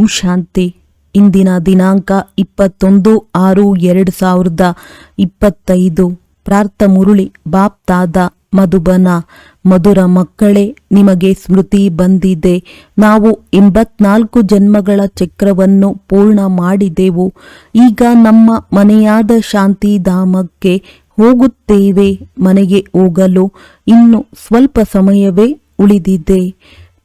ಓಂ ಶಾಂತಿ. ಇಂದಿನ ದಿನಾಂಕ ಇಪ್ಪತ್ತೊಂದು ಆರು ಎರಡು ಸಾವಿರದ ಇಪ್ಪತ್ತೈದು. ಪ್ರಾರ್ಥ ಮುರುಳಿ ಬಾಪ್ತಾದ ಮಧುಬನ. ಮಧುರ ಮಕ್ಕಳೇ, ನಿಮಗೆ ಸ್ಮೃತಿ ಬಂದಿದೆ. ನಾವು ಎಂಬತ್ನಾಲ್ಕು ಜನ್ಮಗಳ ಚಕ್ರವನ್ನು ಪೂರ್ಣ ಮಾಡಿದೆವು. ಈಗ ನಮ್ಮ ಮನೆಯಾದ ಶಾಂತಿಧಾಮಕ್ಕೆ ಹೋಗುತ್ತೇವೆ, ಮನೆಗೆ ಹೋಗಲು. ಇನ್ನು ಸ್ವಲ್ಪ ಸಮಯವೇ ಉಳಿದಿದೆ.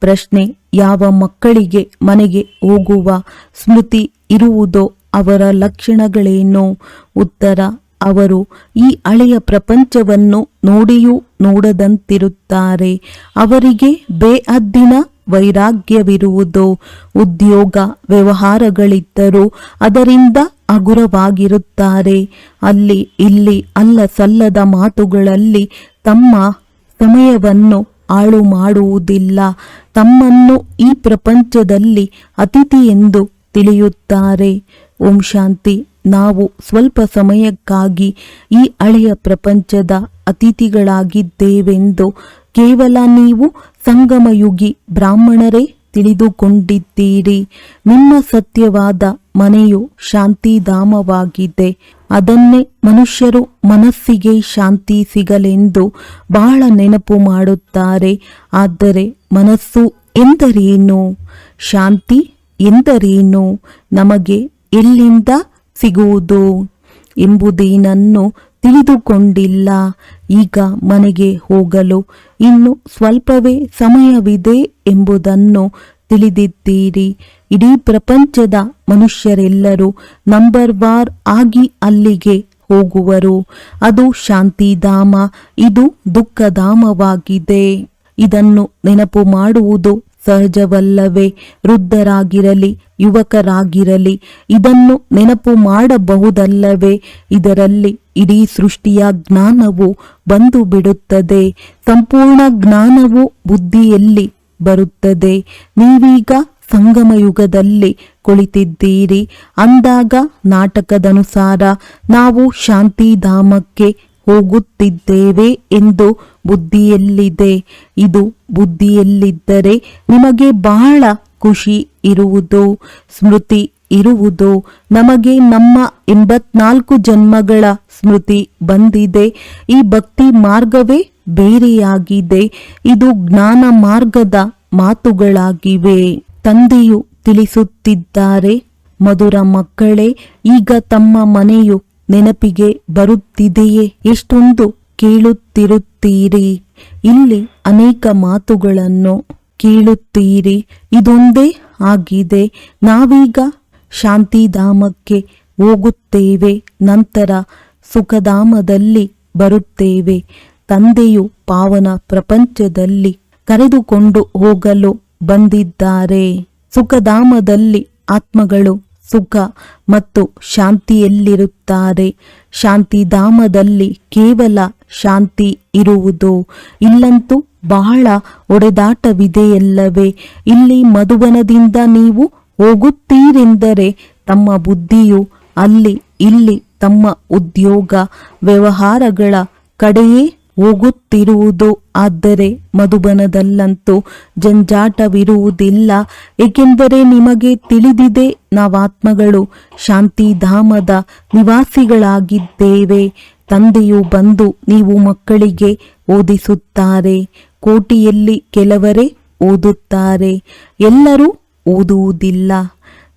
ಪ್ರಶ್ನೆ ಯಾವ ಮಕ್ಕಳಿಗೆ ಮನೆಗೆ ಹೋಗುವ ಸ್ಮೃತಿ ಇರುವುದೋ ಅವರ ಲಕ್ಷಣಗಳೇನು? ಉತ್ತರ, ಅವರು ಈ ಹಳೆಯ ಪ್ರಪಂಚವನ್ನು ನೋಡಿಯೂ ನೋಡದಂತಿರುತ್ತಾರೆ. ಅವರಿಗೆ ಬೇಅದ್ದಿನ ವೈರಾಗ್ಯವಿರುವುದು, ಉದ್ಯೋಗ, ವ್ಯವಹಾರಗಳಿದ್ದರೂ ಅದರಿಂದ ಹಗುರವಾಗಿರುತ್ತಾರೆ. ಅಲ್ಲಿ, ಇಲ್ಲಿ, ಅಲ್ಲ, ಸಲ್ಲದ ಮಾತುಗಳಲ್ಲಿ ತಮ್ಮ ಸಮಯವನ್ನು ಹಾಳು ಮಾಡುವುದಿಲ್ಲ ತಮ್ಮನ್ನು ಈ ಪ್ರಪಂಚದಲ್ಲಿ ಅತಿಥಿ ಎಂದು ತಿಳಿಯುತ್ತಾರೆ. ಓಂ ಶಾಂತಿ. ನಾವು ಸ್ವಲ್ಪ ಸಮಯಕ್ಕಾಗಿ ಈ ಹಳೆಯ ಪ್ರಪಂಚದ ಅತಿಥಿಗಳಾಗಿದ್ದೇವೆಂದು ಕೇವಲ ನೀವು ಸಂಗಮಯುಗಿ ಬ್ರಾಹ್ಮಣರೇ ತಿಳಿದುಕೊಂಡಿದ್ದೀರಿ. ನಿಮ್ಮ ಸತ್ಯವಾದ ಮನೆಯು ಶಾಂತಿಧಾಮವಾಗಿದೆ. ಅದನ್ನೇ ಮನುಷ್ಯರು ಮನಸ್ಸಿಗೆ ಶಾಂತಿ ಸಿಗಲೆಂದು ಬಹಳ ನೆನಪು ಮಾಡುತ್ತಾರೆ. ಆದರೆ ಮನಸ್ಸು ಎಂದರೇನು? ಶಾಂತಿ ಎಂದರೇನು? ನಮಗೆ ಎಲ್ಲಿಂದ ಸಿಗುವುದು ಎಂಬುದೇನನ್ನು ತಿಳಿದುಕೊಂಡಿಲ್ಲ. ಈಗ ಮನೆಗೆ ಹೋಗಲು ಇನ್ನು ಸ್ವಲ್ಪವೇ ಸಮಯವಿದೆ ಎಂಬುದನ್ನು ತಿಳಿದಿದ್ದೀರಿ. ಇಡೀ ಪ್ರಪಂಚದ ಮನುಷ್ಯರೆಲ್ಲರೂ ನಂಬರ್ ವಾರ್ ಆಗಿ ಅಲ್ಲಿಗೆ ಹೋಗುವರು. ಅದು ಶಾಂತಿಧಾಮ, ಇದು ದುಃಖಧಾಮವಾಗಿದೆ. ಇದನ್ನು ನೆನಪು ಮಾಡುವುದು ಸಹಜವಲ್ಲವೇ. ವೃದ್ಧರಾಗಿರಲಿ, ಯುವಕರಾಗಿರಲಿ, ಇದನ್ನು ನೆನಪು ಮಾಡಬಹುದಲ್ಲವೇ. ಇದರಲ್ಲಿ ಇಡೀ ಸೃಷ್ಟಿಯ ಜ್ಞಾನವು ಬಂದು ಬಿಡುತ್ತದೆ ಸಂಪೂರ್ಣ ಜ್ಞಾನವು ಬುದ್ಧಿಯಲ್ಲಿ ಬರುತ್ತದೆ. ನೀವೀಗ ಸಂಗಮ ಯುಗದಲ್ಲಿ ಕುಳಿತಿದ್ದೀರಿ. ಅಂದಾಗ ನಾಟಕದನುಸಾರ ನಾವು ಶಾಂತಿಧಾಮಕ್ಕೆ ಹೋಗುತ್ತಿದ್ದೇವೆ ಎಂದು ಬುದ್ಧಿಯಲ್ಲಿದೆ. ಇದು ಬುದ್ಧಿಯಲ್ಲಿದ್ದರೆ ನಿಮಗೆ ಬಹಳ ಖುಷಿ ಇರುವುದು, ಸ್ಮೃತಿ ಇರುವುದು. ನಮಗೆ ನಮ್ಮ ಎಂಬತ್ನಾಲ್ಕು ಜನ್ಮಗಳ ಸ್ಮೃತಿ ಬಂದಿದೆ. ಈ ಭಕ್ತಿ ಮಾರ್ಗವೇ ಬೇರೆಯಾಗಿದೆ. ಇದು ಜ್ಞಾನ ಮಾರ್ಗದ ಮಾತುಗಳಾಗಿವೆ. ತಂದೆಯು ತಿಳಿಸುತ್ತಿದ್ದಾರೆ, ಮಧುರ ಮಕ್ಕಳೇ, ಈಗ ತಮ್ಮ ಮನೆಯು ನೆನಪಿಗೆ ಬರುತ್ತಿದೆಯೇ? ಎಷ್ಟೊಂದು ಕೇಳುತ್ತಿರುತ್ತೀರಿ. ಇಲ್ಲಿ ಅನೇಕ ಮಾತುಗಳನ್ನು ಕೇಳುತ್ತೀರಿ. ಇದೊಂದೇ ಆಗಿದೆ. ನಾವೀಗ ಶಾಂತಿಧಾಮಕ್ಕೆ ಹೋಗುತ್ತೇವೆ, ನಂತರ ಸುಖಧಾಮದಲ್ಲಿ ಬರುತ್ತೇವೆ. ತಂದೆಯು ಪಾವನ ಪ್ರಪಂಚದಲ್ಲಿ ಕರೆದುಕೊಂಡು ಹೋಗಲು ಬಂದಿದ್ದಾರೆ. ಸುಖಧಾಮದಲ್ಲಿ ಆತ್ಮಗಳು ಸುಖ ಮತ್ತು ಶಾಂತಿಯಲ್ಲಿರುತ್ತಾರೆ. ಶಾಂತಿಧಾಮದಲ್ಲಿ ಕೇವಲ ಶಾಂತಿ ಇರುವುದು. ಇಲ್ಲಂತೂ ಬಹಳ ಒಡೆದಾಟವಿದೆಯಲ್ಲವೇ? ಇಲ್ಲಿ ಮಧುವನದಿಂದ ನೀವು ಹೋಗುತ್ತೀರೆಂದರೆ ತಮ್ಮ ಬುದ್ಧಿಯು ಅಲ್ಲಿ ಇಲ್ಲಿ ತಮ್ಮ ಉದ್ಯೋಗ, ವ್ಯವಹಾರಗಳ ಕಡೆಯೇ ಹೋಗುತ್ತಿರುವುದು ಆದರೆ ಮಧುಬನದಲ್ಲಂತೂ ಜಂಜಾಟವಿರುವುದಿಲ್ಲ. ಏಕೆಂದರೆ ನಿಮಗೆ ತಿಳಿದಿದೆ ನಾವಾತ್ಮಗಳು ಶಾಂತಿಧಾಮದ ನಿವಾಸಿಗಳಾಗಿದ್ದೇವೆ. ತಂದೆಯು ಬಂದು ನೀವು ಮಕ್ಕಳಿಗೆ ಓದಿಸುತ್ತಾರೆ. ಕೋಟಿಯಲ್ಲಿ ಕೆಲವರೇ ಓದುತ್ತಾರೆ. ಎಲ್ಲರೂ ಓದುವುದಿಲ್ಲ.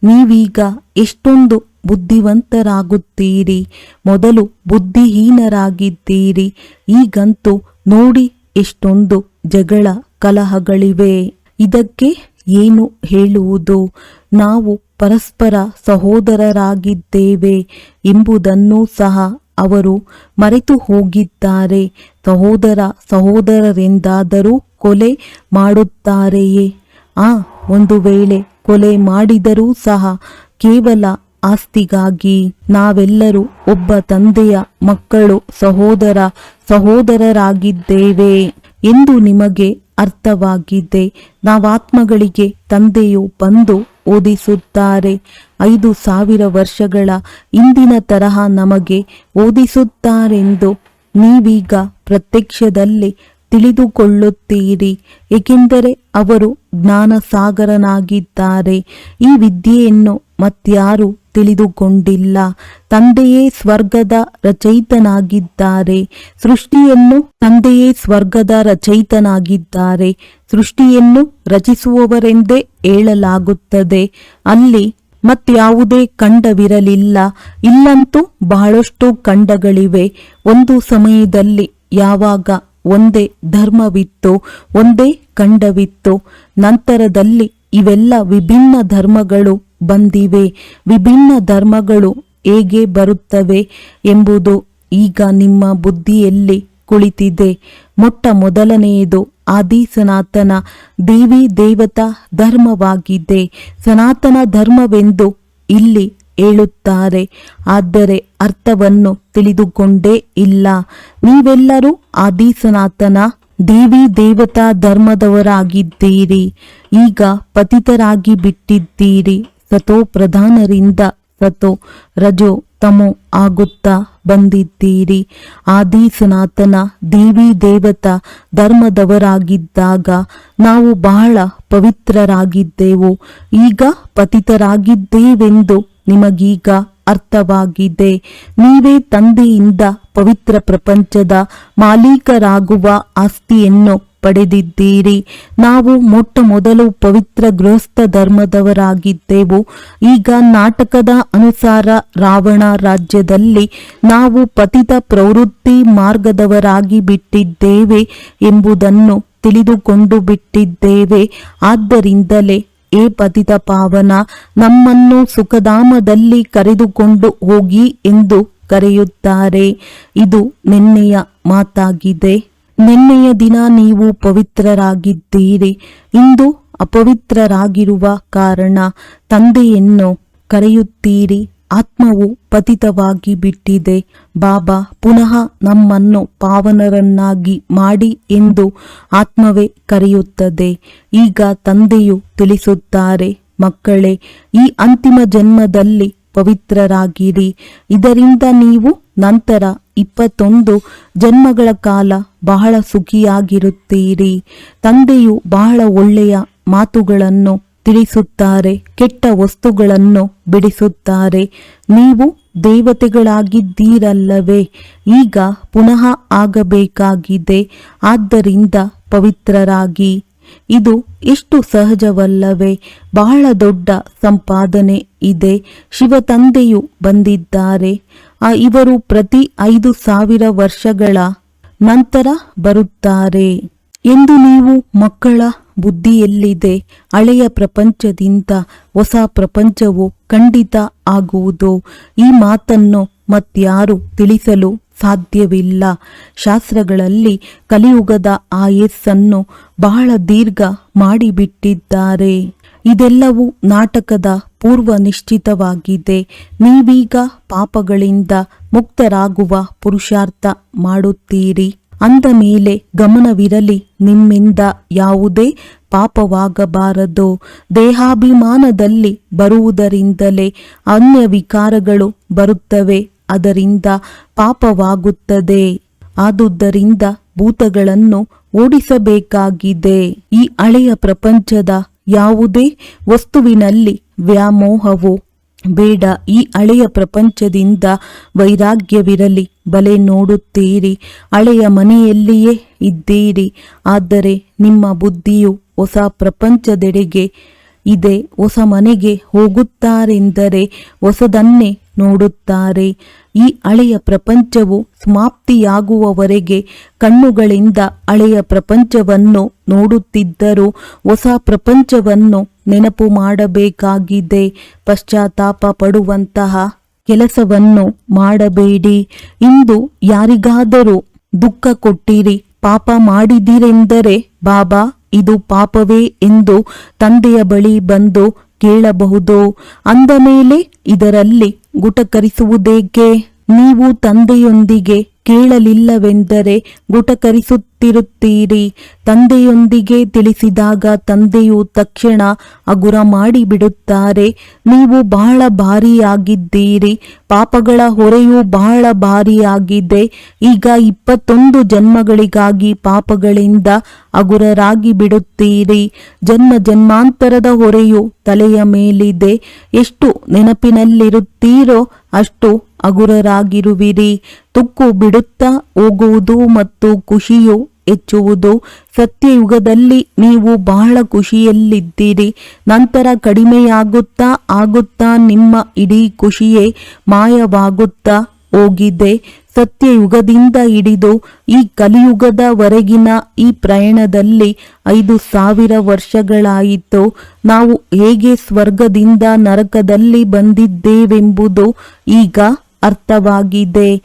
ನೀವೀಗ ಎಷ್ಟೊಂದು ಬುದ್ಧಿವಂತರಾಗುತ್ತೀರಿ. ಮೊದಲು ಬುದ್ಧಿಹೀನರಾಗಿದ್ದೀರಿ. ಈಗಂತೂ ನೋಡಿ ಎಷ್ಟೊಂದು ಜಗಳ ಕಲಹಗಳಿವೆ. ಇದಕ್ಕೆ ಏನು ಹೇಳುವುದು? ನಾವು ಪರಸ್ಪರ ಸಹೋದರರಾಗಿದ್ದೇವೆ ಎಂಬುದನ್ನು ಸಹ ಅವರು ಮರೆತು ಹೋಗಿದ್ದಾರೆ ಸಹೋದರ ಸಹೋದರರೆಂದಾದರೂ ಕೊಲೆ ಮಾಡುತ್ತಾರೆಯೇ? ಆ ಒಂದು ವೇಳೆ ಕೊಲೆ ಮಾಡಿದರೂ ಸಹ ಕೇವಲ ಆಸ್ತಿಗಾಗಿ ನಾವೆಲ್ಲರೂ ಒಬ್ಬ ತಂದೆಯ ಮಕ್ಕಳು, ಸಹೋದರ, ಸಹೋದರರಾಗಿದ್ದೇವೆ ಎಂದು ನಿಮಗೆ ಅರ್ಥವಾಗಿದೆ. ನಾವಾತ್ಮಗಳಿಗೆ ತಂದೆಯು ಬಂದು ಓದಿಸುತ್ತಾರೆ. ಐದು ಸಾವಿರ ವರ್ಷಗಳ ಇಂದಿನ ತರಹ ನಮಗೆ ಓದಿಸುತ್ತಾರೆಂದು ನೀವೀಗ ಪ್ರತ್ಯಕ್ಷದಲ್ಲಿ ತಿಳಿದುಕೊಳ್ಳುತ್ತೀರಿ. ಏಕೆಂದರೆ ಅವರು ಜ್ಞಾನ ಸಾಗರನಾಗಿದ್ದಾರೆ ಈ ವಿದ್ಯೆಯನ್ನು ಮತ್ಯಾರು ತಿಳಿದುಕೊಂಡಿಲ್ಲ. ತಂದೆಯೇ ಸ್ವರ್ಗದ ರಚಯಿತನಾಗಿದ್ದಾರೆ. ಸೃಷ್ಟಿಯನ್ನು ತಂದೆಯೇ ಸ್ವರ್ಗದ ರಚಯಿತನಾಗಿದ್ದಾರೆ. ಸೃಷ್ಟಿಯನ್ನು ರಚಿಸುವವರೆಂದೇ ಹೇಳಲಾಗುತ್ತದೆ. ಅಲ್ಲಿ ಮತ್ಯಾವುದೇ ಖಂಡವಿರಲಿಲ್ಲ ಇಲ್ಲಂತೂ ಬಹಳಷ್ಟು ಖಂಡಗಳಿವೆ ಒಂದು ಸಮಯದಲ್ಲಿ ಯಾವಾಗ ಒಂದೇ ಧರ್ಮವಿತ್ತು, ಒಂದೇ ಖಂಡವಿತ್ತು. ನಂತರದಲ್ಲಿ ಇವೆಲ್ಲ ವಿಭಿನ್ನ ಧರ್ಮಗಳು ಬಂದಿವೆ. ವಿಭಿನ್ನ ಧರ್ಮಗಳು ಹೇಗೆ ಬರುತ್ತವೆ ಎಂಬುದು ಈಗ ನಿಮ್ಮ ಬುದ್ಧಿಯಲ್ಲಿ ಕುಳಿತಿದೆ. ಮೊಟ್ಟ ಮೊದಲನೆಯದು ಆದಿ ಸನಾತನ ದೇವಿ ದೇವತಾ ಧರ್ಮವಾಗಿದೆ. ಸನಾತನ ಧರ್ಮವೆಂದು ಇಲ್ಲಿ ಹೇಳುತ್ತಾರೆ. ಆದರೆ ಅರ್ಥವನ್ನು ತಿಳಿದುಕೊಂಡೇ ಇಲ್ಲ. ನೀವೆಲ್ಲರೂ ಆದಿ ಸನಾತನ ದೇವಿ ದೇವತಾ ಧರ್ಮದವರಾಗಿದ್ದೀರಿ. ಈಗ ಪತಿತರಾಗಿ ಬಿಟ್ಟಿದ್ದೀರಿ. ಸತೋ ಪ್ರಧಾನರಿಂದ ಸತೋ ರಜೋ ತಮೋ ಆಗುತ್ತಾ ಬಂದಿದ್ದೀರಿ. ಆದಿ ಸನಾತನ ದೇವಿ ದೇವತಾ ಧರ್ಮದವರಾಗಿದ್ದಾಗ ನಾವು ಬಹಳ ಪವಿತ್ರರಾಗಿದ್ದೆವು. ಈಗ ಪತಿತರಾಗಿದ್ದೇವೆಂದು ನಿಮಗೀಗ ಅರ್ಥವಾಗಿದೆ. ನೀವೇ ತಂದೆಯಿಂದ ಪವಿತ್ರ ಪ್ರಪಂಚದ ಮಾಲೀಕರಾಗುವ ಆಸ್ತಿಯನ್ನು ಪಡೆದಿದ್ದೀರಿ. ನಾವು ಮೊಟ್ಟ ಮೊದಲು ಪವಿತ್ರ ಗೃಹಸ್ಥ ಧರ್ಮದವರಾಗಿದ್ದೆವು. ಈಗ ನಾಟಕದ ಅನುಸಾರ ರಾವಣ ರಾಜ್ಯದಲ್ಲಿ ನಾವು ಪತಿತ ಪ್ರವೃತ್ತಿ ಮಾರ್ಗದವರಾಗಿ ಬಿಟ್ಟಿದ್ದೇವೆ ಎಂಬುದನ್ನು ತಿಳಿದುಕೊಂಡು ಬಿಟ್ಟಿದ್ದೇವೆ. ಆದ್ದರಿಂದಲೇ ಏ ಪತಿತ ಪಾವನ ನಮ್ಮನ್ನು ಸುಖಧಾಮದಲ್ಲಿ ಕರೆದುಕೊಂಡು ಹೋಗಿ ಎಂದು ಕರೆಯುತ್ತಾರೆ. ಇದು ನಿನ್ನೆಯ ಮಾತಾಗಿದೆ. ನಿನ್ನೆಯ ದಿನ ನೀವು ಪವಿತ್ರರಾಗಿದ್ದೀರಿ. ಇಂದು ಅಪವಿತ್ರರಾಗಿರುವ ಕಾರಣ ತಂದೆಯನ್ನು ಕರೆಯುತ್ತೀರಿ. ಆತ್ಮವು ಪತಿತವಾಗಿ ಬಿಟ್ಟಿದೆ. ಬಾಬಾ, ಪುನಃ ನಮ್ಮನ್ನು ಪಾವನರನ್ನಾಗಿ ಮಾಡಿ ಎಂದು ಆತ್ಮವೇ ಕರೆಯುತ್ತದೆ. ಈಗ ತಂದೆಯು ತಿಳಿಸುತ್ತಾರೆ, ಮಕ್ಕಳೇ, ಈ ಅಂತಿಮ ಜನ್ಮದಲ್ಲಿ ಪವಿತ್ರರಾಗಿರಿ. ಇದರಿಂದ ನೀವು ನಂತರ ಇಪ್ಪತ್ತೊಂದು ಜನ್ಮಗಳ ಕಾಲ ಬಹಳ ಸುಖಿಯಾಗಿರುತ್ತೀರಿ. ತಂದೆಯು ಬಹಳ ಒಳ್ಳೆಯ ಮಾತುಗಳನ್ನು ತಿಳಿಸುತ್ತಾರೆ ಕೆಟ್ಟ ವಸ್ತುಗಳನ್ನು ಬಿಡಿಸುತ್ತಾರೆ. ನೀವು ದೇವತೆಗಳಾಗಿದ್ದೀರಲ್ಲವೇ, ಈಗ ಪುನಃ ಆಗಬೇಕಾಗಿದೆ, ಆದ್ದರಿಂದ ಪವಿತ್ರರಾಗಿ. ಇದು ಎಷ್ಟು ಸಹಜವಲ್ಲವೇ, ಬಹಳ ದೊಡ್ಡ ಸಂಪಾದನೆ ಇದೆ ಶಿವ ತಂದೆಯು ಬಂದಿದ್ದಾರೆ ಇವರು ಪ್ರತಿ ಐದು ಸಾವಿರ ವರ್ಷಗಳ ನಂತರ ಬರುತ್ತಾರೆ. ಎಂದು ನೀವು ಮಕ್ಕಳ ಬುದ್ಧಿಯಲ್ಲಿದೆ. ಹಳೆಯ ಪ್ರಪಂಚದಿಂದ ಹೊಸ ಪ್ರಪಂಚವು ಖಂಡಿತ ಆಗುವುದು. ಈ ಮಾತನ್ನು ಮತ್ಯಾರು ತಿಳಿಸಲು ಸಾಧ್ಯವಿಲ್ಲ. ಶಾಸ್ತ್ರಗಳಲ್ಲಿ ಕಲಿಯುಗದ ಆಯಸ್ಸನ್ನು ಬಹಳ ದೀರ್ಘ ಮಾಡಿಬಿಟ್ಟಿದ್ದಾರೆ. ಇದೆಲ್ಲವೂ ನಾಟಕದ ಪೂರ್ವ ನಿಶ್ಚಿತವಾಗಿದೆ. ನೀವೀಗ ಪಾಪಗಳಿಂದ ಮುಕ್ತರಾಗುವ ಪುರುಷಾರ್ಥ ಮಾಡುತ್ತೀರಿ. ಅಂದ ಮೇಲೆ ಗಮನವಿರಲಿ, ನಿಮ್ಮಿಂದ ಯಾವುದೇ ಪಾಪವಾಗಬಾರದು. ದೇಹಾಭಿಮಾನದಲ್ಲಿ ಬರುವುದರಿಂದಲೇ ಅನ್ಯ ವಿಕಾರಗಳು ಬರುತ್ತವೆ, ಅದರಿಂದ ಪಾಪವಾಗುತ್ತದೆ. ಆದುದರಿಂದ ಭೂತಗಳನ್ನು ಓಡಿಸಬೇಕಾಗಿದೆ. ಈ ಹಳೆಯ ಪ್ರಪಂಚದ ಯಾವುದೇ ವಸ್ತುವಿನಲ್ಲಿ ವ್ಯಾಮೋಹವು ಬೇಡ, ಈ ಹಳೆಯ ಪ್ರಪಂಚದಿಂದ ವೈರಾಗ್ಯವಿರಲಿ, ಬಲೆ ನೋಡುತ್ತೀರಿ, ಹಳೆಯ ಮನೆಯಲ್ಲಿಯೇ ಇದ್ದೀರಿ, ಆದರೆ ನಿಮ್ಮ ಬುದ್ಧಿಯು ಹೊಸ ಪ್ರಪಂಚದೆಡೆಗೆ ಇದೆ, ಹೊಸ ಮನೆಗೆ ಹೋಗುತ್ತಾರೆಂದರೆ ಹೊಸದನ್ನೇ ನೋಡುತ್ತಾರೆ. ಈ ಹಳೆಯ ಪ್ರಪಂಚವು ಸಮಾಪ್ತಿಯಾಗುವವರೆಗೆ ಕಣ್ಣುಗಳಿಂದ ಹಳೆಯ ಪ್ರಪಂಚವನ್ನು ನೋಡುತ್ತಿದ್ದರೂ ಹೊಸ ಪ್ರಪಂಚವನ್ನು ನೆನಪು ಮಾಡಬೇಕಾಗಿದೆ. ಪಶ್ಚಾತ್ತಾಪ ಪಡುವಂತಹ ಕೆಲಸವನ್ನು ಮಾಡಬೇಡಿ. ಇಂದು ಯಾರಿಗಾದರೂ ದುಃಖ ಕೊಟ್ಟಿರಿ, ಪಾಪ ಮಾಡಿದಿರೆಂದರೆ ಬಾಬಾ, ಇದು ಪಾಪವೇ ಎಂದು ತಂದೆಯ ಬಳಿ ಬಂದು ಕೇಳಬಹುದು. ಅಂದ ಮೇಲೆ ಇದರಲ್ಲಿ ಗುಟಕರಿಸುವುದೇಕೆ? ನೀವು ತಂದೆಯೊಂದಿಗೆ ಕೇಳಲಿಲ್ಲವೆಂದರೆ ಗುಟಕರಿಸುತ್ತಿರುತ್ತೀರಿ. ತಂದೆಯೊಂದಿಗೆ ತಿಳಿಸಿದಾಗ ತಂದೆಯು ತಕ್ಷಣ ಅಗುರ ಮಾಡಿಬಿಡುತ್ತಾರೆ ನೀವು ಬಹಳ ಭಾರಿಯಾಗಿದ್ದೀರಿ. ಪಾಪಗಳ ಹೊರೆಯು ಬಹಳ ಭಾರಿಯಾಗಿದೆ. ಈಗ ಇಪ್ಪತ್ತೊಂದು ಜನ್ಮಗಳಿಗಾಗಿ ಪಾಪಗಳಿಂದ ಅಗುರರಾಗಿ ಬಿಡುತ್ತೀರಿ ಜನ್ಮ ಜನ್ಮಾಂತರದ ಹೊರೆಯು ತಲೆಯ ಮೇಲಿದೆ. ಎಷ್ಟು ನೆನಪಿನಲ್ಲಿರುತ್ತೀರೋ ಅಷ್ಟು ಅಗುರರಾಗಿರುವಿರಿ ತುಕ್ಕು ಬಿಡುತ್ತಾ ಹೋಗುವುದು ಮತ್ತು ಖುಷಿಯು ಹೆಚ್ಚುವುದು. ಸತ್ಯಯುಗದಲ್ಲಿ ನೀವು ಬಹಳ ಖುಷಿಯಲ್ಲಿದ್ದೀರಿ. ನಂತರ ಕಡಿಮೆಯಾಗುತ್ತಾ ಆಗುತ್ತಾ ನಿಮ್ಮ ಇಡೀ ಖುಷಿಯೇ ಮಾಯವಾಗುತ್ತಾ ಹೋಗಿದೆ. ಸತ್ಯಯುಗದಿಂದ ಹಿಡಿದು ಈ ಕಲಿಯುಗದವರೆಗಿನ ಈ ಪ್ರಯಾಣದಲ್ಲಿ ಐದು ಸಾವಿರ ವರ್ಷಗಳಾಯಿತು. ನಾವು ಹೇಗೆ ಸ್ವರ್ಗದಿಂದ ನರಕದಲ್ಲಿ ಬಂದಿದ್ದೇವೆಂಬುದು ಈಗ ಅರ್ಥವಾಗಿದೆ.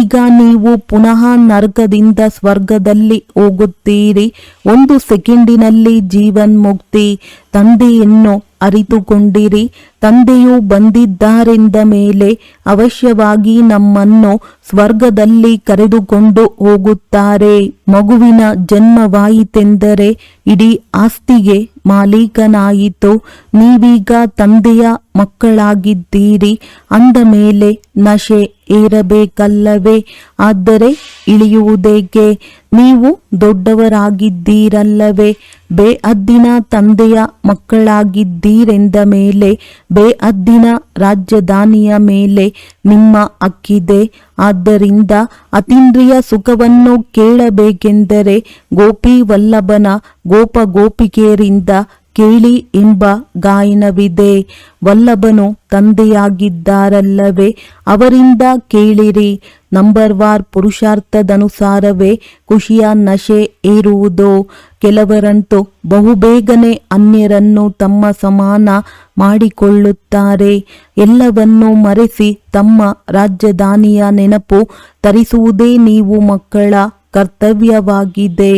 ಈಗ ನೀವು ಪುನಃ ನರಕದಿಂದ ಸ್ವರ್ಗದಲ್ಲಿ ಹೋಗುತ್ತೀರಿ. ಒಂದು ಸೆಕೆಂಡಿನಲ್ಲಿ ಜೀವನ್ಮುಕ್ತಿ. ತಂದೆಯನ್ನು ಅರಿತುಕೊಂಡಿರಿ. ತಂದೆಯು ಬಂದಿದ್ದಾರೆಂದ ಮೇಲೆ ಅವಶ್ಯವಾಗಿ ನಮ್ಮನ್ನು ಸ್ವರ್ಗದಲ್ಲಿ ಕರೆದುಕೊಂಡು ಹೋಗುತ್ತಾರೆ. ಮಗುವಿನ ಜನ್ಮವಾಯಿತೆಂದರೆ ಇಡೀ ಆಸ್ತಿಗೆ ಮಾಲೀಕನಾಯಿತು. ನೀವೀಗ ತಂದೆಯ ಮಕ್ಕಳಾಗಿದ್ದೀರಿ. ಅಂದ ಮೇಲೆ ನಶೆ ಏರಬೇಕಲ್ಲವೇ ಆದರೆ ಇಳಿಯುವುದೇಕೆ? ನೀವು ದೊಡ್ಡವರಾಗಿದ್ದೀರಲ್ಲವೇ? ಬೇಅದ್ದಿನ ತಂದೆಯ ಮಕ್ಕಳಾಗಿದ್ದೀರೆಂದ ಮೇಲೆ ಬೇಅದ್ದಿನ ರಾಜಧಾನಿಯ ಮೇಲೆ ನಿಮ್ಮ ಅಕ್ಕಿದೆ. ಆದ್ದರಿಂದ ಅತೀಂದ್ರಿಯ ಸುಖವನ್ನು ಕೇಳಬೇಕೆಂದರೆ ಗೋಪಿ ವಲ್ಲಭನ ಗೋಪ ಗೋಪಿಕೆಯರಿಂದ ಕೇಳಿ ಎಂಬ ಗಾಯನವಿದೆ. ವಲ್ಲಭನು ತಂದೆಯಾಗಿದ್ದಾರಲ್ಲವೇ? ಅವರಿಂದ ಕೇಳಿರಿ. ನಂಬರ್ ವಾರ್ ಪುರುಷಾರ್ಥದನುಸಾರವೇ ಖುಷಿಯ ನಶೆ ಏರುವುದು? ಕೆಲವರಂತೂ ಬಹುಬೇಗನೆ ಅನ್ಯರನ್ನು ತಮ್ಮ ಸಮಾನ ಮಾಡಿಕೊಳ್ಳುತ್ತಾರೆ. ಎಲ್ಲವನ್ನೂ ಮರೆಸಿ ತಮ್ಮ ರಾಜಧಾನಿಯ ನೆನಪು ತರಿಸುವುದೇ ನೀವು ಮಕ್ಕಳ ಕರ್ತವ್ಯವಾಗಿದೆ.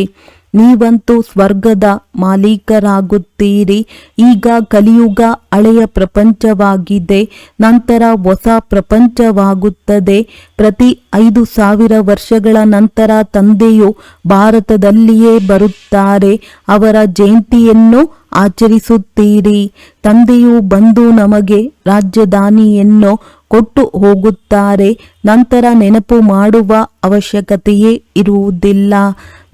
ನೀವಂತೂ ಸ್ವರ್ಗದ ಮಾಲೀಕರಾಗುತ್ತೀರಿ. ಈಗ ಕಲಿಯುಗ ಹಳೆಯ ಪ್ರಪಂಚವಾಗಿದೆ. ನಂತರ ಹೊಸ ಪ್ರಪಂಚವಾಗುತ್ತದೆ. ಪ್ರತಿ ಐದು ಸಾವಿರ ವರ್ಷಗಳ ನಂತರ ತಂದೆಯು ಭಾರತದಲ್ಲಿಯೇ ಬರುತ್ತಾರೆ. ಅವರ ಜಯಂತಿಯನ್ನು ಆಚರಿಸುತ್ತೀರಿ. ತಂದೆಯು ಬಂದು ನಮಗೆ ರಾಜಧಾನಿಯನ್ನು ಕೊಟ್ಟು ಹೋಗುತ್ತಾರೆ. ನಂತರ ನೆನಪು ಮಾಡುವ ಅವಶ್ಯಕತೆಯೇ ಇರುವುದಿಲ್ಲ.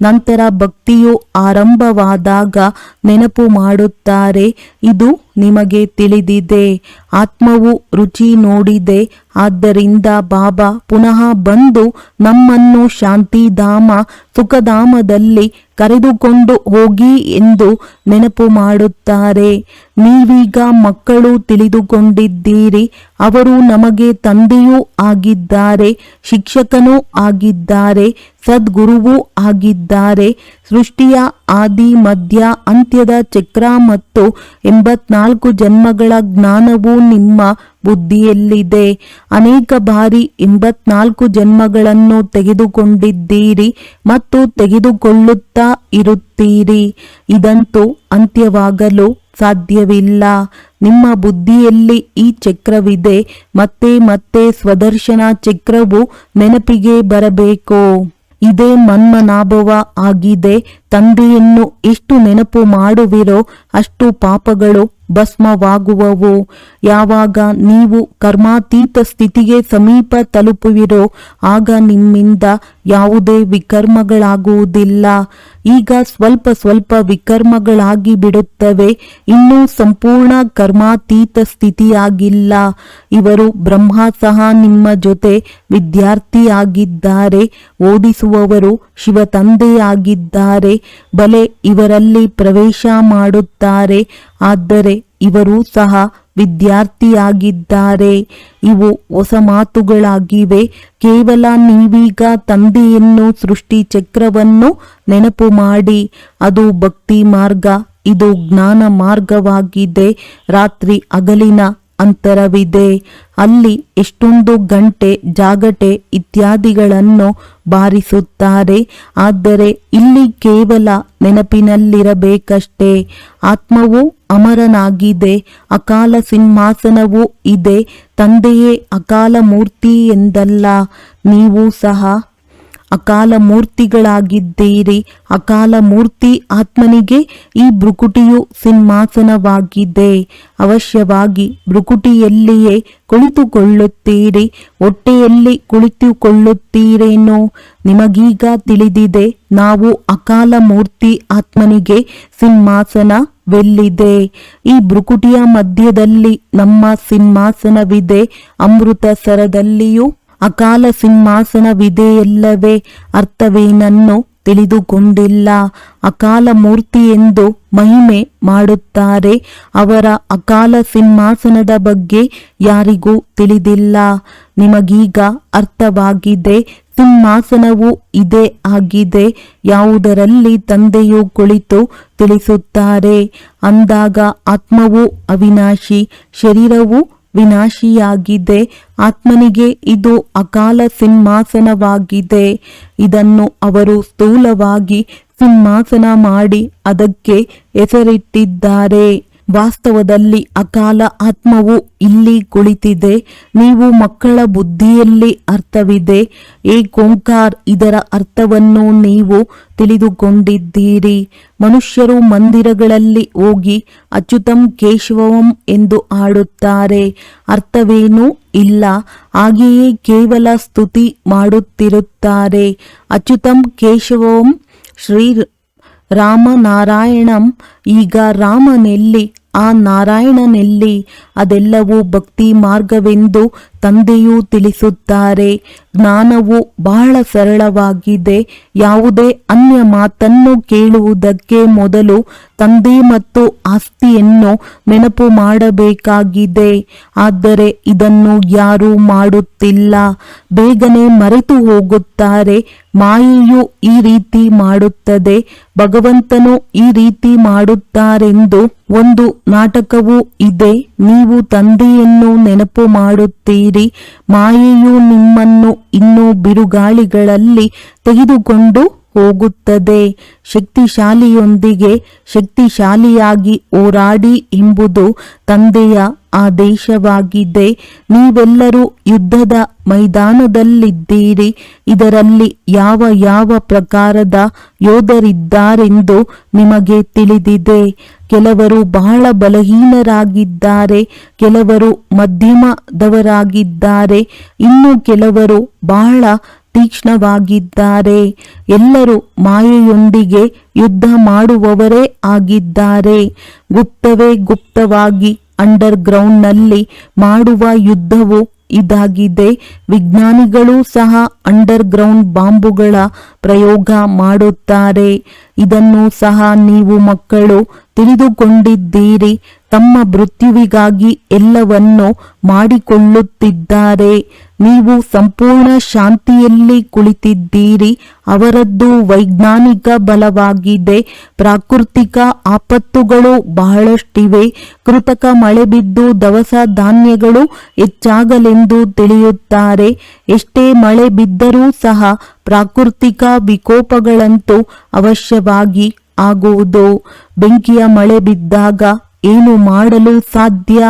ನಂತರ ಭಕ್ತಿಯು ಆರಂಭವಾದಾಗ ನೆನಪು ಮಾಡುತ್ತಾರೆ. ಇದು ನಿಮಗೆ ತಿಳಿದಿದೆ, ಆತ್ಮವು ರುಚಿ ನೋಡಿದೆ, ಆದ್ದರಿಂದ ಬಾಬಾ ಪುನಃ ಬಂದು ನಮ್ಮನ್ನು ಶಾಂತಿಧಾಮ, ಸುಖಧಾಮದಲ್ಲಿ ಕರೆದುಕೊಂಡು ಹೋಗಿ ಎಂದು ನೆನಪು ಮಾಡುತ್ತಾರೆ. ನೀವೀಗ ಮಕ್ಕಳು ತಿಳಿದುಕೊಂಡಿದ್ದೀರಿ, ಅವರು ನಮಗೆ ತಂದೆಯೂ ಆಗಿದ್ದಾರೆ, ಶಿಕ್ಷಕನೂ ಆಗಿದ್ದಾರೆ, ಸದ್ಗುರುವೂ ಆಗಿದ್ದಾರೆ ಸೃಷ್ಟಿಯ, ಆದಿ ಮಧ್ಯ ಅಂತ್ಯದ ಚಕ್ರ ಮತ್ತು ಎಂಬತ್ನಾಲ್ಕು ಜನ್ಮಗಳ ಜ್ಞಾನವು ನಿಮ್ಮ ಬುದ್ಧಿಯಲ್ಲಿದೆ. ಅನೇಕ ಬಾರಿ ಎಂಬತ್ನಾಲ್ಕು ಜನ್ಮಗಳನ್ನು ತೆಗೆದುಕೊಂಡಿದ್ದೀರಿ ಮತ್ತು ತೆಗೆದುಕೊಳ್ಳುತ್ತಾ ಇರುತ್ತೀರಿ. ಇದಂತೂ ಅಂತ್ಯವಾಗಲು ಸಾಧ್ಯವಿಲ್ಲ. ನಿಮ್ಮ ಬುದ್ಧಿಯಲ್ಲಿ ಈ ಚಕ್ರವಿದೆ. ಮತ್ತೆ ಮತ್ತೆ ಸ್ವದರ್ಶನ ಚಕ್ರವು ನೆನಪಿಗೆ ಬರಬೇಕು. ಇದೇ ಮನ್ಮನಾಭವ ಆಗಿದೆ. ತಂದೆಯನ್ನು ಎಷ್ಟು ನೆನಪು ಮಾಡುವಿರೋ ಅಷ್ಟು ಪಾಪಗಳು ಭಸ್ಮವಾಗುವವು. ಯಾವಾಗ ನೀವು ಕರ್ಮಾತೀತ ಸ್ಥಿತಿಗೆ ಸಮೀಪ ತಲುಪುವಿರೋ, ಆಗ ನಿಮ್ಮಿಂದ ಯಾವುದೇ ವಿಕರ್ಮಗಳಾಗುವುದಿಲ್ಲ. ಈಗ ಸ್ವಲ್ಪ ಸ್ವಲ್ಪ ವಿಕರ್ಮಗಳಾಗಿ ಬಿಡುತ್ತವೆ, ಇನ್ನೂ ಸಂಪೂರ್ಣ ಕರ್ಮಾತೀತ ಸ್ಥಿತಿಯಾಗಿಲ್ಲ. ಇವರು ಬ್ರಹ್ಮ ಸಹ ನಿಮ್ಮ ಜೊತೆ ವಿದ್ಯಾರ್ಥಿಯಾಗಿದ್ದಾರೆ, ಓದಿಸುವವರು ಶಿವ ತಂದೆಯಾಗಿದ್ದಾರೆ ಬಲೆ ಇವರಲ್ಲಿ ಪ್ರವೇಶ ಮಾಡುತ್ತಾರೆ, ಆದರೆ ಇವರು ಸಹ ವಿದ್ಯಾರ್ಥಿಯಾಗಿದ್ದಾರೆ. ಇವು ಹೊಸ ಮಾತುಗಳಾಗಿವೆ. ಕೇವಲ ನೀವೀಗ ತಂದೆಯನ್ನು ಸೃಷ್ಟಿ ಚಕ್ರವನ್ನು ನೆನಪು ಮಾಡಿ. ಅದು ಭಕ್ತಿ ಮಾರ್ಗ, ಇದು ಜ್ಞಾನ ಮಾರ್ಗವಾಗಿದೆ. ರಾತ್ರಿ ಹಗಲಿನ ಅಂತರವಿದೆ. ಅಲ್ಲಿ ಎಷ್ಟೊಂದು ಗಂಟೆ, ಜಾಗಟೆ ಇತ್ಯಾದಿಗಳನ್ನು ಬಾರಿಸುತ್ತಾರೆ. ಆದರೆ ಇಲ್ಲಿ ಕೇವಲ ನೆನಪಿನಲ್ಲಿರಬೇಕಷ್ಟೇ. ಆತ್ಮವು ಅಮರನಾಗಿದೆ. ಅಕಾಲ ಸಿಂಹಾಸನವೂ ಇದೆ. ತಂದೆಯೇ ಅಕಾಲ ಮೂರ್ತಿ ಎಂದಲ್ಲ. ನೀವು ಸಹ ಅಕಾಲ ಮೂರ್ತಿಗಳಾಗಿದ್ದೀರಿ ಅಕಾಲ ಮೂರ್ತಿ ಆತ್ಮನಿಗೆ ಈ ಭ್ರುಕುಟಿಯು ಸಿಂಹಾಸನವಾಗಿದೆ. ಅವಶ್ಯವಾಗಿ ಭ್ರುಕುಟಿಯಲ್ಲಿಯೇ ಕುಳಿತುಕೊಳ್ಳುತ್ತೀರಿ. ಹೊಟ್ಟೆಯಲ್ಲಿ ಕುಳಿತುಕೊಳ್ಳುತ್ತೀರೇನೋ? ನಿಮಗೀಗ ತಿಳಿದಿದೆ, ನಾವು ಅಕಾಲ ಮೂರ್ತಿ ಆತ್ಮನಿಗೆ ಸಿಂಹಾಸನವೆಲ್ಲಿದೆ? ಈ ಭ್ರುಕುಟಿಯ ಮಧ್ಯದಲ್ಲಿ ನಮ್ಮ ಸಿಂಹಾಸನವಿದೆ. ಅಮೃತ ಸರದಲ್ಲಿಯೂ ಅಕಾಲ ಸಿಂಹಾಸನವಿದೆಯಲ್ಲವೇ ಅರ್ಥವೇನನ್ನು ತಿಳಿದುಕೊಂಡಿಲ್ಲ. ಅಕಾಲ ಮೂರ್ತಿ ಎಂದು ಮಹಿಮೆ ಮಾಡುತ್ತಾರೆ. ಅವರ ಅಕಾಲ ಸಿಂಹಾಸನದ ಬಗ್ಗೆ ಯಾರಿಗೂ ತಿಳಿದಿಲ್ಲ. ನಿಮಗೀಗ ಅರ್ಥವಾಗಿದೆ. ಸಿಂಹಾಸನವು ಇದೇ ಆಗಿದೆ. ಯಾವುದರಲ್ಲಿ ತಂದೆಯು ಕುಳಿತು ತಿಳಿಸುತ್ತಾರೆ. ಅಂದಾಗ ಆತ್ಮವು ಅವಿನಾಶಿ, ಶರೀರವು ವಿನಾಶಿಯಾಗಿದೆ. ಆತ್ಮನಿಗೆ ಇದು ಅಕಾಲ ಸಿಂಹಾಸನವಾಗಿದೆ. ಇದನ್ನು ಅವರು ಸ್ಥೂಲವಾಗಿ ಸಿಂಹಾಸನ ಮಾಡಿ ಅದಕ್ಕೆ ಹೆಸರಿಟ್ಟಿದ್ದಾರೆ. ವಾಸ್ತವದಲ್ಲಿ ಅಕಾಲ ಆತ್ಮವು ಇಲ್ಲಿ ಕುಳಿತಿದೆ. ನೀವು ಮಕ್ಕಳ ಬುದ್ಧಿಯಲ್ಲಿ ಅರ್ಥವಿದೆ. ಏಕೋಂಕಾರ್ ಇದರ ಅರ್ಥವನ್ನು ನೀವು ತಿಳಿದುಕೊಂಡಿದ್ದೀರಿ. ಮನುಷ್ಯರು ಮಂದಿರಗಳಲ್ಲಿ ಹೋಗಿ ಅಚ್ಯುತಂ ಕೇಶವಂ ಎಂದು ಆಡುತ್ತಾರೆ ಅರ್ಥವೇನೂ ಇಲ್ಲ. ಹಾಗೆಯೇ ಕೇವಲ ಸ್ತುತಿ ಮಾಡುತ್ತಿರುತ್ತಾರೆ. ಅಚ್ಯುತಂ ಕೇಶವಂ ಶ್ರೀ ರಾಮನಾರಾಯಣಂ. ಈಗ ರಾಮನೆಲ್ಲಿ ಆ ನಾರಾಯಣನೆಲ್ಲಿ ಅದೆಲ್ಲವೂ ಭಕ್ತಿ ಮಾರ್ಗವೆಂದು ತಂದೆಯೂ ತಿಳಿಸುತ್ತಾರೆ. ಜ್ಞಾನವು ಬಹಳ ಸರಳವಾಗಿದೆ. ಯಾವುದೇ ಅನ್ಯ ಮಾತನ್ನು ಕೇಳುವುದಕ್ಕೆ ಮೊದಲು ತಂದೆ ಮತ್ತು ಆಸ್ತಿಯನ್ನು ನೆನಪು ಮಾಡಬೇಕಾಗಿದೆ. ಆದರೆ ಇದನ್ನು ಯಾರೂ ಮಾಡುತ್ತಿಲ್ಲ. ಬೇಗನೆ ಮರೆತು ಹೋಗುತ್ತಾರೆ. ಮಾಯೆಯು ಈ ರೀತಿ ಮಾಡುತ್ತದೆ. ಭಗವಂತನು ಈ ರೀತಿ ಮಾಡುತ್ತಾರೆಂದು ಒಂದು ನಾಟಕವೂ ಇದೆ. ನೀವು ತಂದೆಯನ್ನು ನೆನಪು ಮಾಡುತ್ತೀರಿ. ಮಾಯೆಯು ನಿಮ್ಮನ್ನು ಇನ್ನೂ ಬಿರುಗಾಳಿಗಳಲ್ಲಿ ತೆಗೆದುಕೊಂಡು ಹೋಗುತ್ತದೆ. ಶಕ್ತಿಶಾಲಿಯೊಂದಿಗೆ ಶಕ್ತಿಶಾಲಿಯಾಗಿ ಹೋರಾಡಿ ಎಂಬುದು ತಂದೆಯ ಆದೇಶವಾಗಿದೆ. ನೀವೆಲ್ಲರೂ ಯುದ್ಧದ ಮೈದಾನದಲ್ಲಿದ್ದೀರಿ. ಇದರಲ್ಲಿ ಯಾವ ಯಾವ ಪ್ರಕಾರದ ಯೋಧರಿದ್ದಾರೆಂದು ನಿಮಗೆ ತಿಳಿದಿದೆ. ಕೆಲವರು ಬಹಳ ಬಲಹೀನರಾಗಿದ್ದಾರೆ, ಕೆಲವರು ಮಧ್ಯಮದವರಾಗಿದ್ದಾರೆ, ಇನ್ನು ಕೆಲವರು ಬಹಳ ತೀಕ್ಷ್ಣವಾಗಿದ್ದಾರೆ. ಎಲ್ಲರೂ ಮಾಯೆಯೊಂದಿಗೆ ಯುದ್ಧ ಮಾಡುವವರೇ ಆಗಿದ್ದಾರೆ. ಗುಪ್ತವೇ ಗುಪ್ತವಾಗಿ ಅಂಡರ್ ಗ್ರೌಂಡ್ನಲ್ಲಿ ಮಾಡುವ ಯುದ್ಧವು ಇದಾಗಿದೆ. ವಿಜ್ಞಾನಿಗಳು ಸಹ ಅಂಡರ್ ಗ್ರೌಂಡ್ ಬಾಂಬುಗಳ ಪ್ರಯೋಗ ಮಾಡುತ್ತಾರೆ. ಇದನ್ನು ಸಹ ನೀವು ಮಕ್ಕಳು ತಿಳಿದುಕೊಂಡಿದ್ದೀರಿ. ತಮ್ಮ ಮೃತ್ಯುವಿಗಾಗಿ ಎಲ್ಲವನ್ನು ಮಾಡಿಕೊಳ್ಳುತ್ತಿದ್ದಾರೆ. ನೀವು ಸಂಪೂರ್ಣ ಶಾಂತಿಯಲ್ಲಿ ಕುಳಿತಿದ್ದೀರಿ. ಅವರದ್ದು ವೈಜ್ಞಾನಿಕ ಬಲವಾಗಿದೆ. ಪ್ರಾಕೃತಿಕ ಆಪತ್ತುಗಳು ಬಹಳಷ್ಟಿವೆ. ಕೃತಕ ಮಳೆ ಬಿದ್ದು ದವಸ ಧಾನ್ಯಗಳು ಹೆಚ್ಚಾಗಲೆಂದು ತಿಳಿಯುತ್ತಾರೆ. ಎಷ್ಟೇ ಮಳೆ ಬಿದ್ದರೂ ಸಹ ಪ್ರಾಕೃತಿಕ ವಿಕೋಪಗಳಂತೂ ಅವಶ್ಯವಾಗಿ ಆಗುವುದು. ಬೆಂಕಿಯ ಮಳೆ ಬಿದ್ದಾಗ ಏನು ಮಾಡಲು ಸಾಧ್ಯ?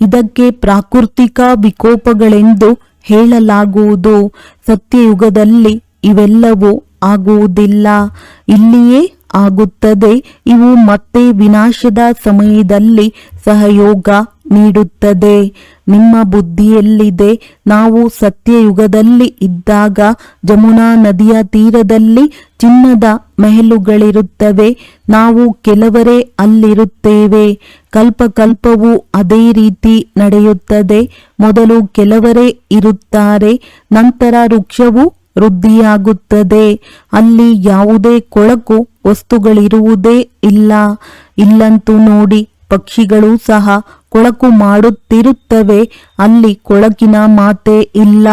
ಇದಕ್ಕೆ ಪ್ರಾಕೃತಿಕ ವಿಕೋಪಗಳೆಂದು ಹೇಳಲಾಗುವುದು. ಸತ್ಯಯುಗದಲ್ಲಿ ಇವೆಲ್ಲವೂ ಆಗುವುದಿಲ್ಲ. ಇಲ್ಲಿಯೇ ಆಗುತ್ತದೆ. ಇವು ಮತ್ತೆ ವಿನಾಶದ ಸಮಯದಲ್ಲಿ ಸಹಯೋಗ ನೀಡುತ್ತದೆ. ನಿಮ್ಮ ಬುದ್ಧಿಯಲ್ಲಿದೆ. ನಾವು ಸತ್ಯಯುಗದಲ್ಲಿ ಇದ್ದಾಗ ಜಮುನಾ ನದಿಯ ತೀರದಲ್ಲಿ ಚಿನ್ನದ ಮೆಹಲುಗಳಿರುತ್ತವೆ. ನಾವು ಕೆಲವರೇ ಅಲ್ಲಿರುತ್ತೇವೆ. ಕಲ್ಪಕಲ್ಪವು ಅದೇ ರೀತಿ ನಡೆಯುತ್ತದೆ. ಮೊದಲು ಕೆಲವರೇ ಇರುತ್ತಾರೆ. ನಂತರ ವೃಕ್ಷವು ವೃದ್ಧಿಯಾಗುತ್ತದೆ. ಅಲ್ಲಿ ಯಾವುದೇ ಕೊಳಕು ವಸ್ತುಗಳಿರುವುದೇ ಇಲ್ಲ. ಇಲ್ಲಂತೂ ನೋಡಿ, ಪಕ್ಷಿಗಳು ಸಹ ಕೊಳಕು ಮಾಡುತ್ತಿರುತ್ತವೆ, ಅಲ್ಲಿ ಕೊಳಕಿನ ಮಾತೆ ಇಲ್ಲ.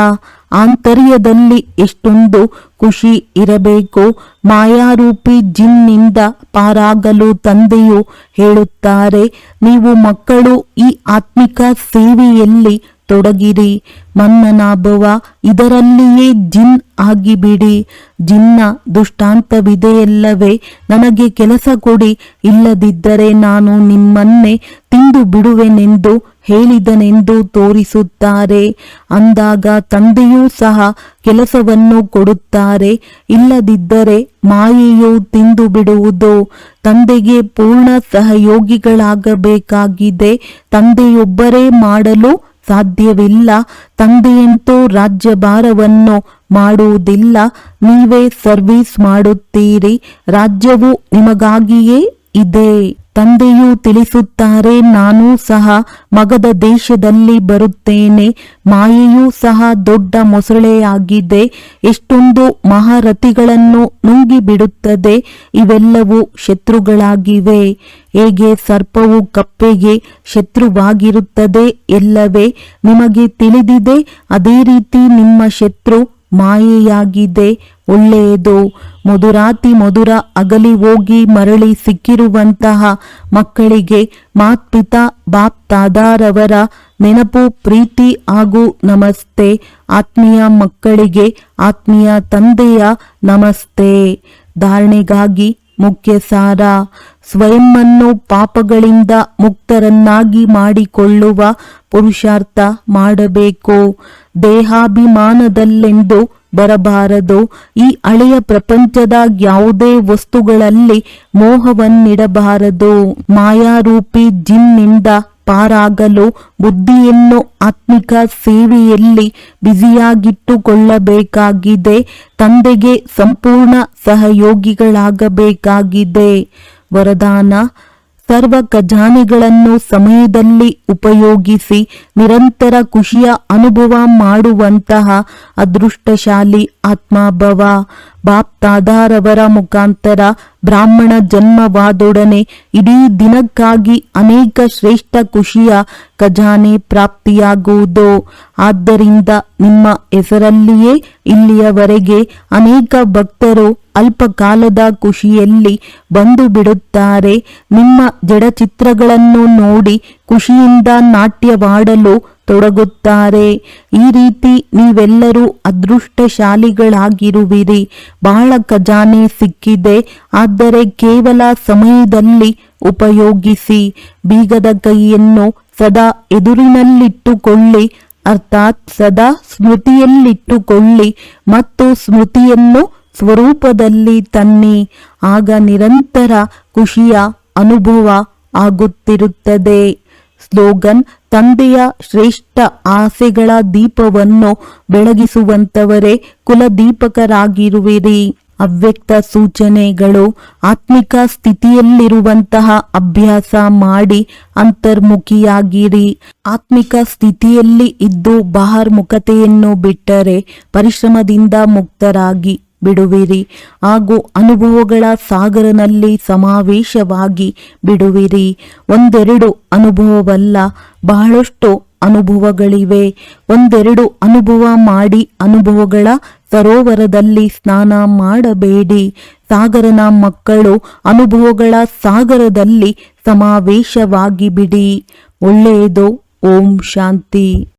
ಆಂತರ್ಯದಲ್ಲಿ ಎಷ್ಟೊಂದು ಖುಷಿ ಇರಬೇಕು. ಮಾಯಾರೂಪಿ ಜಿನ್ನಿಂದ ಪಾರಾಗಲು ತಂದೆಯು ಹೇಳುತ್ತಾರೆ, ನೀವು ಮಕ್ಕಳು, ಈ ಆತ್ಮಿಕ ಸೇವೆಯಲ್ಲಿ ತೊಡಗಿರಿ ಮನ್ನನಾಭವ ಇದರಲ್ಲಿಯೇ ಜಿನ್ ಆಗಿಬಿಡಿ. ಜಿನ್ನ ದುಷ್ಟಾಂತವಿದೆಯಲ್ಲವೇ, ನನಗೆ ಕೆಲಸ ಕೊಡಿ. ಇಲ್ಲದಿದ್ದರೆ ನಾನು ನಿಮ್ಮನ್ನೇ ತಿಂದು ಬಿಡುವೆನೆಂದು ಹೇಳಿದನೆಂದು ತೋರಿಸುತ್ತಾರೆ. ಅಂದಾಗ ತಂದೆಯೂ ಸಹ ಕೆಲಸವನ್ನು ಕೊಡುತ್ತಾರೆ. ಇಲ್ಲದಿದ್ದರೆ ಮಾಯೆಯು ತಿಂದು ಬಿಡುವುದು ತಂದೆಗೆ ಪೂರ್ಣ ಸಹಯೋಗಿಗಳಾಗಬೇಕಾಗಿದೆ. ತಂದೆಯೊಬ್ಬರೇ ಮಾಡಲು ಸಾಧ್ಯವಿಲ್ಲ. ತಂದೆಯಂತೂ ರಾಜ್ಯಭಾರವನ್ನು ಮಾಡುವುದಿಲ್ಲ. ನೀವೇ ಸರ್ವಿಸ್ ಮಾಡುತ್ತೀರಿ. ರಾಜ್ಯವು ನಿಮಗಾಗಿಯೇ ಇದೆ. ತಂದೆಯು ತಿಳಿಸುತ್ತಾರೆ, ನಾನು ಸಹ ಮಗದ ದೇಶದಲ್ಲಿ ಬರುತ್ತೇನೆ, ಮಾಯೆಯೂ ಸಹ ದೊಡ್ಡ ಮೊಸಳೆಯಾಗಿದೆ, ಎಷ್ಟೊಂದು ಮಹಾರಥಿಗಳನ್ನು ನುಂಗಿಬಿಡುತ್ತದೆ, ಇವೆಲ್ಲವೂ ಶತ್ರುಗಳಾಗಿವೆ. ಹೇಗೆ ಸರ್ಪವು ಕಪ್ಪೆಗೆ ಶತ್ರುವಾಗಿರುತ್ತದೆ ಎಲ್ಲವೇ ನಿಮಗೆ ತಿಳಿದಿದೆ, ಅದೇ ರೀತಿ ನಿಮ್ಮ ಶತ್ರು ಮಾಯೆಯಾಗಿದೆ ಒಳ್ಳೆಯದು. ಮಧುರಾತಿ ಮಧುರ ಅಗಲಿ ಹೋಗಿ ಮರಳಿ ಸಿಕ್ಕಿರುವಂತಹ ಮಕ್ಕಳಿಗೆ ಮಾತ್ಪಿತ ಬಾಪ್ ತಾದಾರವರ ನೆನಪು, ಪ್ರೀತಿ ಹಾಗೂ ನಮಸ್ತೆ. ಆತ್ಮೀಯ ಮಕ್ಕಳಿಗೆ ಆತ್ಮೀಯ ತಂದೆಯ ನಮಸ್ತೆ. ಧಾರಣೆಗಾಗಿ ಮುಖ್ಯ ಸಾರ ಸ್ವಯಂವನ್ನು ಪಾಪಗಳಿಂದ ಮುಕ್ತರನ್ನಾಗಿ ಮಾಡಿಕೊಳ್ಳುವ ಪುರುಷಾರ್ಥ ಮಾಡಬೇಕು. ದೇಹಾಭಿಮಾನದಲ್ಲೆಂದು ಬರಬಾರದು. ಈ ಹಳೆಯ ಪ್ರಪಂಚದ ಯಾವುದೇ ವಸ್ತುಗಳಲ್ಲಿ ಮೋಹವನ್ನಿಡಬಾರದು. ಮಾಯಾರೂಪಿ ಜಿನ್ನಿಂದ ಪಾರಾಗಲು ಬುದ್ಧಿಯನ್ನು ಆತ್ಮಿಕ ಸೇವೆಯಲ್ಲಿ ಬ್ಯುಸಿಯಾಗಿಟ್ಟುಕೊಳ್ಳಬೇಕಾಗಿದೆ. ತಂದೆಗೆ ಸಂಪೂರ್ಣ ಸಹಯೋಗಿಗಳಾಗಬೇಕಾಗಿದೆ. ವರದಾನ ಸರ್ವ ಖಜಾನೆಗಳನ್ನು ಸಮಯದಲ್ಲಿ ಉಪಯೋಗಿಸಿ ನಿರಂತರ ಖುಷಿಯ ಅನುಭವ ಮಾಡುವಂತಹ ಅದೃಷ್ಟಶಾಲಿ ಆತ್ಮಾಭವ. ಬಾಪ್ ತಾದಾರವರ ಮುಖಾಂತರ ಬ್ರಾಹ್ಮಣ ಜನ್ಮವಾದೊಡನೆ ಇಡೀ ದಿನಕ್ಕಾಗಿ ಅನೇಕ ಶ್ರೇಷ್ಠ ಖುಷಿಯ ಖಜಾನೆ ಪ್ರಾಪ್ತಿಯಾಗುವುದು. ಆದ್ದರಿಂದ ನಿಮ್ಮ ಹೆಸರಲ್ಲಿಯೇ ಇಲ್ಲಿಯವರೆಗೆ ಅನೇಕ ಭಕ್ತರು ಅಲ್ಪಕಾಲದ ಖುಷಿಯಲ್ಲಿ ಬಂದು ಬಿಡುತ್ತಾರೆ ನಿಮ್ಮ ಜಡಚಿತ್ರಗಳನ್ನು ನೋಡಿ ಖುಷಿಯಿಂದ ನಾಟ್ಯವಾಡಲು ತೊಡಗುತ್ತಾರೆ. ಈ ರೀತಿ ನೀವೆಲ್ಲರೂ ಅದೃಷ್ಟಶಾಲಿಗಳಾಗಿರುವಿರಿ. ಬಹಳ ಖಜಾನೆ ಸಿಕ್ಕಿದೆ. ಆದರೆ ಕೇವಲ ಸಮಯದಲ್ಲಿ ಉಪಯೋಗಿಸಿ. ಬೀಗದ ಕೈಯನ್ನು ಸದಾ ಎದುರಿನಲ್ಲಿಟ್ಟುಕೊಳ್ಳಿ. ಅರ್ಥಾತ್ ಸದಾ ಸ್ಮೃತಿಯಲ್ಲಿಟ್ಟುಕೊಳ್ಳಿ ಮತ್ತು ಸ್ಮೃತಿಯನ್ನು ಸ್ವರೂಪದಲ್ಲಿ ತನ್ನಿ. ಆಗ ನಿರಂತರ ಖುಷಿಯ ಅನುಭವ ಆಗುತ್ತಿರುತ್ತದೆ. ಸ್ಲೋಗನ್, ತಂದೆಯ ಶ್ರೇಷ್ಠ ಆಸೆಗಳ ದೀಪವನ್ನು ಬೆಳಗಿಸುವಂತವರೇ ಕುಲದೀಪಕರಾಗಿರುವಿರಿ. ಅವ್ಯಕ್ತ ಸೂಚನೆಗಳು ಆತ್ಮಿಕ ಸ್ಥಿತಿಯಲ್ಲಿರುವಂತಹ ಅಭ್ಯಾಸ ಮಾಡಿ ಅಂತರ್ಮುಖಿಯಾಗಿರಿ. ಆತ್ಮಿಕ ಸ್ಥಿತಿಯಲ್ಲಿ ಇದ್ದು ಬಾಹರ್ಮುಖತೆಯನ್ನು ಬಿಟ್ಟರೆ ಪರಿಶ್ರಮದಿಂದ ಮುಕ್ತರಾಗಿ ಬಿಡುವಿರಿ. ಹಾಗೂ ಅನುಭವಗಳ ಸಾಗರನಲ್ಲಿ ಸಮಾವೇಶವಾಗಿ ಬಿಡುವಿರಿ. ಒಂದೆರಡು ಅನುಭವವಲ್ಲ, ಬಹಳಷ್ಟು ಅನುಭವಗಳಿವೆ. ಒಂದೆರಡು ಅನುಭವ ಮಾಡಿ ಅನುಭವಗಳ ಸರೋವರದಲ್ಲಿ ಸ್ನಾನ ಮಾಡಬೇಡಿ. ಸಾಗರನ ಮಕ್ಕಳು ಅನುಭವಗಳ ಸಾಗರದಲ್ಲಿ ಸಮಾವೇಶವಾಗಿ ಬಿಡಿ. ಒಳ್ಳೆಯದು. ಓಂ ಶಾಂತಿ.